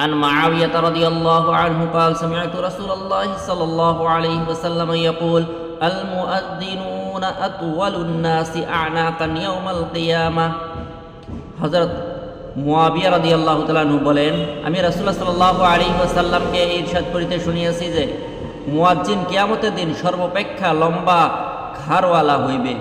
عن معاوية رضي الله عنه قال سمعت رسول الله صلى الله عليه وسلم يقول المؤذنون أطول الناس أعناقا يوم القيامة হজরত মুয়াবিয়া রাদি আল্লাহ তালু বলেন আমি রাসুল্লাহ সাল্লাহ আলী ওসাল্লামকে ইরশাদ করিতে শুনিয়াছি যে মুয়াজ্জিন কিয়ামতের দিন সর্বাপেক্ষা লম্বা ঘাড়ওয়ালা হইবে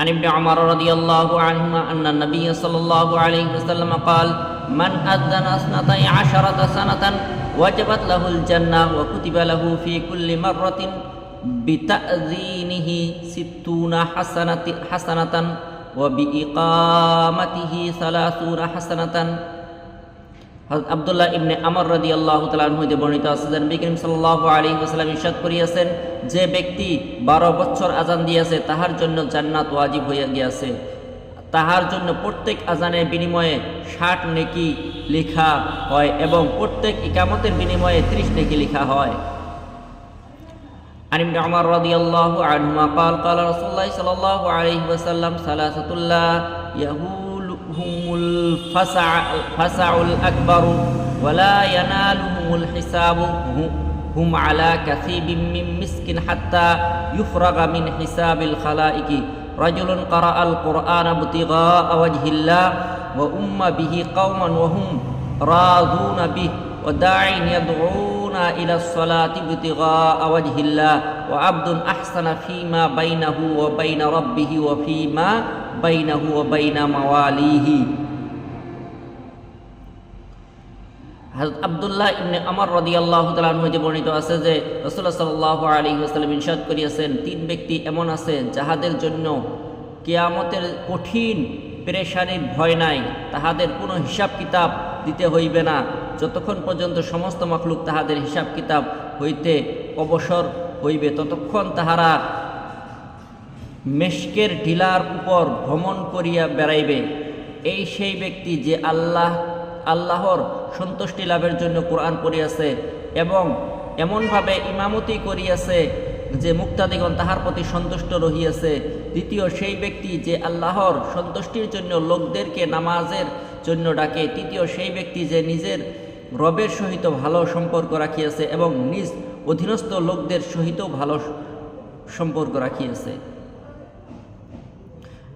عن ابن عمر رضي الله عنهما أن النبي صلى الله عليه وسلم قال من أذن اثنتي عشرة سنة وجبت له الجنة وكتب له في كل مرة بتأذينه ستون حسنة, حسنة وبإقامته ثلاثون حسنة হযরত আব্দুল্লাহ ইবনে আমর রাদি আল্লাহ তালান হইতে বর্ণিত আছে যে নবী করিম সাল্লাহ আলী ওসালাম ইরশাদ করিয়াছেন যে ব্যক্তি বারো বছর আজান দিয়াছে তাহার জন্য জান্নাত ওয়াজিব হইয়া গিয়াছে তাহার জন্য প্রত্যেক আজানের বিনিময়ে ষাট নেকি লেখা হয় এবং প্রত্যেক ইকামতের বিনিময়ে ত্রিশ নেকি লেখা হয় عن ابن عمر رضي الله عنهما قال قال رسول الله صلى الله عليه وسلم ثلاثة لا يهولهم الفسع الفسع الأكبر ولا ينالهم الحساب. هم على كثيب من مسك حتى يفرغ من حساب الخلائق. رجل قرأ القرآن ابتغاء وجه الله وأم به قوما وهم راضون به وداع يدعون إلى الصلاة ابتغاء وجه الله. وعبد أحسن فيما بينه وبين ربه وفيما بينه وبين مواليه. আব্দুল্লাহ ইবনে আমর রাদিয়াল্লাহু তাআলা হইতে বর্ণিত আছে যে আলাইহি ওয়াসাল্লাম ইরশাদ করিয়াছেন, তিন ব্যক্তি এমন আছে যাহাদের জন্য কেয়ামতের কঠিন পেরেশানির ভয় নাই, তাহাদের কোনো হিসাব কিতাব দিতে হইবে না। যতক্ষণ পর্যন্ত সমস্ত মখলুক তাহাদের হিসাব কিতাব হইতে অবসর হইবে, ততক্ষণ তাহারা মেশকের ঢিলার উপর ভ্রমণ করিয়া বেড়াইবে। এই সেই ব্যক্তি যে আল্লাহ, আল্লাহর সন্তুষ্টি লাভের জন্য কোরআন করিয়াছে এবং এমনভাবে ইমামতি করিয়াছে যে মুক্তাদিগণ তাহার প্রতি সন্তুষ্ট রহিয়াছে। দ্বিতীয়, সেই ব্যক্তি যে আল্লাহর সন্তুষ্টির জন্য লোকদেরকে নামাজের জন্য ডাকে। তৃতীয়, সেই ব্যক্তি যে নিজের রবের সহিত ভালো সম্পর্ক রাখিয়াছে এবং নিজ অধীনস্থ লোকদের সহিত ভালো সম্পর্ক রাখিয়াছে।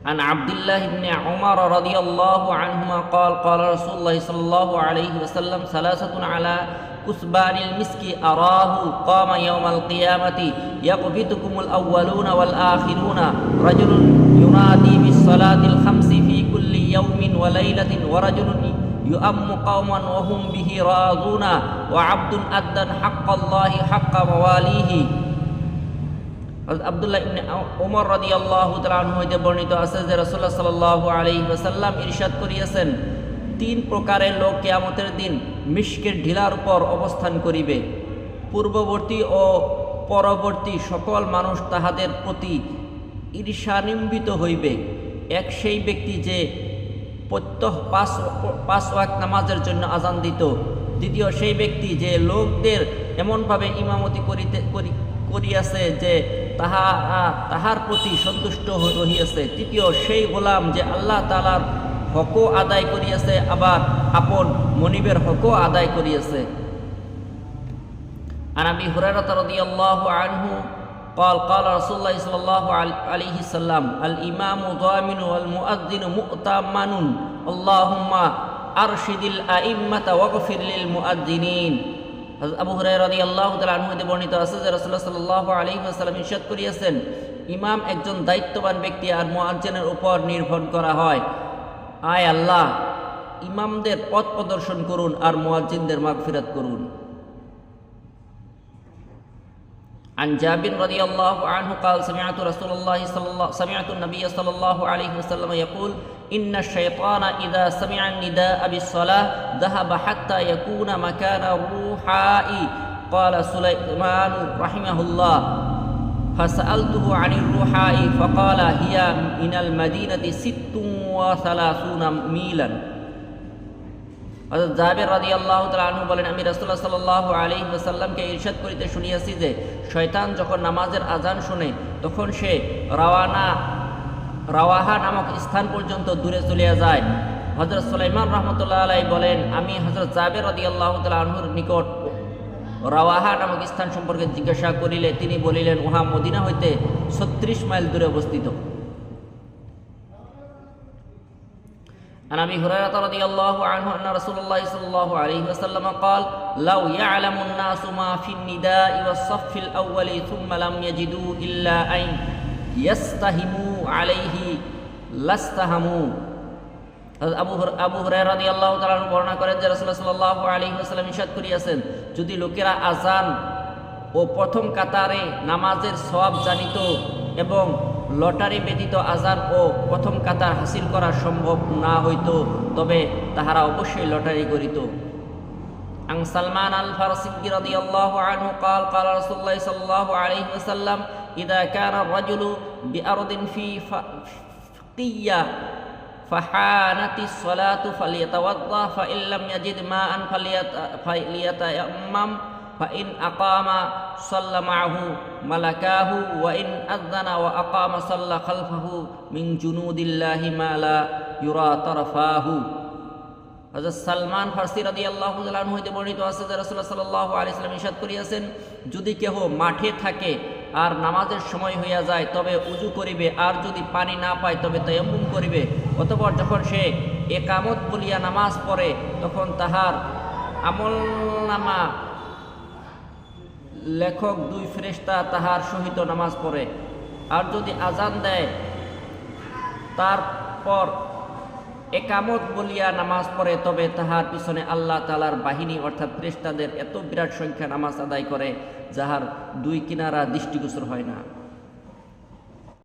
عن عبد الله بن عمر رضي الله عنهما قال قال رسول الله صلى الله عليه وسلم ثلاثة على كثبان المسك أراه قام يوم القيامة يقبضكم الأولون والآخرون. رجل ينادي بالصلاة الخمس في كل يوم وليلة ورجل يؤم قوما وهم به راضون. وعبد أدى حق الله حق مواليه আবদুল্লাহ ইবনে ওমর রাদি আল্লাহ হইতে বর্ণিত আছে যে রসুল্লাহ সাল্লাহ আলী ওসাল্লাম ইরশাদ করিয়াছেন, তিন প্রকারের লোক কেয়ামতের দিন মিশকের ঢিলার উপর অবস্থান করিবে। পূর্ববর্তী ও পরবর্তী সকল মানুষ তাহাদের প্রতি ঈর্ষানিম্বিত হইবে। এক সেই ব্যক্তি যে প্রত্যহ পাঁচ পাঁচ ওয়াক নামাজের জন্য আজান দিত। দ্বিতীয় সেই ব্যক্তি যে লোকদের এমনভাবে ইমামতি করিতে করি করিয়াছে যে তাহা তাহার প্রতি সন্তুষ্ট রহিয়াছে তৃতীয় সেই গোলাম যে আল্লাহ তালার হকও আদায় করিয়াছে আবার আপন মনিবের হকও আদায় করিয়াছে عن ابي هريره رضي الله عنه قال قال رسول الله صلى الله عليه وسلم الامام ضامن والمؤذن مؤتمن اللهم ارشد الائمه واغفر للمؤذنين আবু হুরাই রাদি আল্লাহ তালতে বর্ণিত আছে যে রসুল্লাহ সাল্লাহ আলী আসালাম ইসাদ করিয়াছেন, ইমাম একজন দায়িত্ববান ব্যক্তি আর মোয়াজ্জেনের উপর নির্ভর করা হয়। আয় আল্লাহ, ইমামদের পথ প্রদর্শন করুন আর মোয়াজ্জিনদের মাগফিরাত করুন। عن جابر رضي الله عنه قال سمعت رسول الله صلى الله سمعت النبي صلى الله عليه وسلم يقول إن الشيطان إذا سمع النداء بالصلاة ذهب حتى يكون مكان الروحاء. قال سليمان رحمه الله. فسألته عن الروحاء فقال هي من المدينة ست وثلاثون ميلا. জাবের রাদি আল্লাহ তালু বলেন, আমি রসুল্লাহ সাল্লাহ আলী ওসাল্লামকে ইরশাদ করিতে শুনিয়াছি যে, শয়তান যখন নামাজের আজান শুনে, তখন সে রাওয়ানা, রাওয়াহা নামক স্থান পর্যন্ত দূরে চলিয়া যায়। হজরত সুলাইমান রহমতুল্লাহ আলাই বলেন, আমি হজরত জাবের রদি আল্লাহ আনহুর নিকট রাওয়াহা নামক স্থান সম্পর্কে জিজ্ঞাসা করিলে তিনি বলিলেন, উহা মদিনা হইতে ছত্রিশ মাইল দূরে অবস্থিত। عن ابي هريره رضي الله عنه ان رسول الله صلى الله عليه وسلم قال لو يعلم الناس ما في النداء والصف الاول ثم لم يجدوا الا ان يستهموا عليه لاستهموا আবু হুর- আবু হুরায়রা রাদিয়াল্লাহু তাআলা বর্ণনা করেন যে রাসূলুল্লাহ সাল্লাল্লাহু আলাইহি ওয়াসাল্লাম ইরশাদ করিয়াছেন যদি লোকেরা আজান ও প্রথম কাতারে নামাজের সওয়াব জানিত এবং লটারি ব্যতীত আজান ও প্রথম কাতার হাসিল করা সম্ভব না হইত তবে তাহারা অবশ্যই লটারি করিত عن سلمان الفارسي رضي الله عنه قال قال رسول الله صلى الله عليه وسلم إذا كان الرجل بأرض في ف- فقية فحانت الصلاة فليتوضأ فإن لم يجد ماء فليت- فليتيمم فإن أقام صلى معه ملكاه وإن أذن وأقام صلى خلفه من جنود الله ما لا يرى طرفاه হযরত সালমান ফার্সি রাদিয়াল্লাহু তাআলা আনহু হইতে বর্ণিত আছে যে রাসূলুল্লাহ সাল্লাল্লাহু আলাইহি সাল্লাম ইরশাদ করিয়াছেন যদি কেহ মাঠে থাকে আর নামাজের সময় হইয়া যায় তবে উজু করিবে আর যদি পানি না পায় তবে তায়াম্মুম করিবে অতঃপর যখন সে একামত বলিয়া নামাজ পড়ে তখন তাহার আমলনামা লেখক দুই ফ্রেস্তা তাহার সহিত নামাজ পড়ে। আর যদি আজান দেয়, তারপর একামত বলিয়া নামাজ পড়ে, তবে তাহার পিছনে আল্লাহ তালার বাহিনী অর্থাৎ ফ্রেস্তাদের এত বিরাট সংখ্যা নামাজ আদায় করে, যাহার দুই কিনারা দৃষ্টিগোচর হয় না।